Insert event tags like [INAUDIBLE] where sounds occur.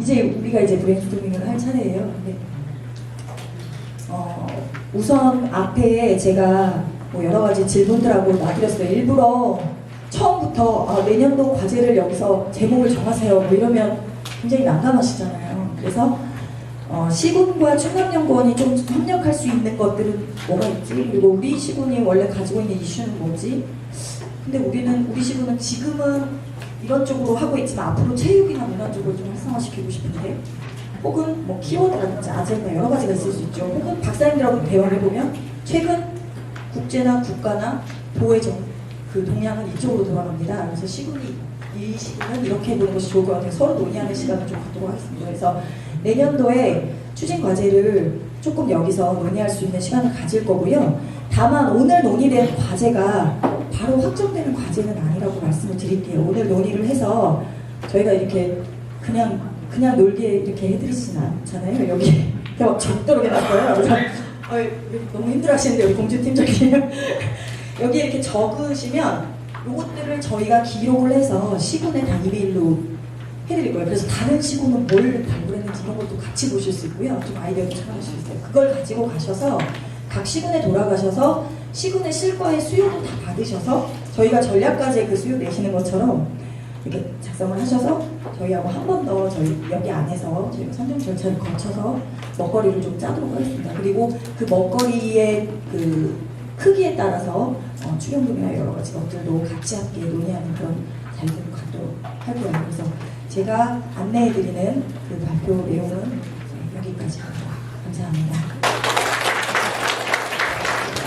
이제 우리가 이제 브레인스토밍을 할 차례예요. 근데 어, 우선 앞에 제가 뭐 여러 가지 질문들하고 놔드렸어요. 일부러 처음부터 아, 내년도 과제를 여기서 제목을 정하세요. 뭐 이러면 굉장히 난감하시잖아요. 그래서 어, 시군과 충남연구원이 좀 협력할 수 있는 것들은 뭐가 있지? 그리고 우리 시군이 원래 가지고 있는 이슈는 뭐지? 근데 우리는 우리 시군은 지금은 이런 쪽으로 하고 있지만 앞으로 체육이나 문화 쪽을 좀 활성화시키고 싶은데 혹은 뭐 키워드라든지 아젠다 여러 가지가 있을 수 있죠. 혹은 박사님들하고 대화를 해보면 최근 국제나 국가나 도의정 그 동향은 이쪽으로 돌아갑니다. 그래서 시군이 이 시군은 이렇게 해보는 것이 좋을 것 같아요. 서로 논의하는 시간을 좀 갖도록 하겠습니다. 그래서 내년도에 추진 과제를 조금 여기서 논의할 수 있는 시간을 가질 거고요. 다만 오늘 논의된 과제가 바로 확정되는 과제는 아니라고 말씀을 드릴게요. 오늘 논의를 해서 저희가 이렇게 그냥 그냥 놀게 이렇게 해드리진 않잖아요. 여기 [LAUGHS] 막 적도록 해놨어요. 너무 힘들어하시는데 우리 공주 팀장님 [LAUGHS] 여기 이렇게 적으시면 이것들을 저희가 기록을 해서 다 이메일로 해드릴 거예요. 그래서 다른 시군은 뭘 발굴했는지 이런 것도 같이 보실 수 있고요. 좀 아이디어도 참고하실 수 있어요. 그걸 가지고 가셔서 각 시군에 돌아가셔서 시군의 실과의 수요도 다 받으셔서 저희가 전략까지 그 수요 내시는 것처럼 이렇게 작성을 하셔서 저희하고 한 번 더 저희 여기 안에서 저희가 선정 절차를 거쳐서 먹거리를 좀 짜도록 하겠습니다. 그리고 그 먹거리의 그 크기에 따라서 어, 추경금이나 여러 가지 것들도 같이 함께 논의하는 그런 자리를 갖도록 할 거예요. 그래서 제가 안내해드리는 그 발표 내용은 여기까지입니다. 감사합니다.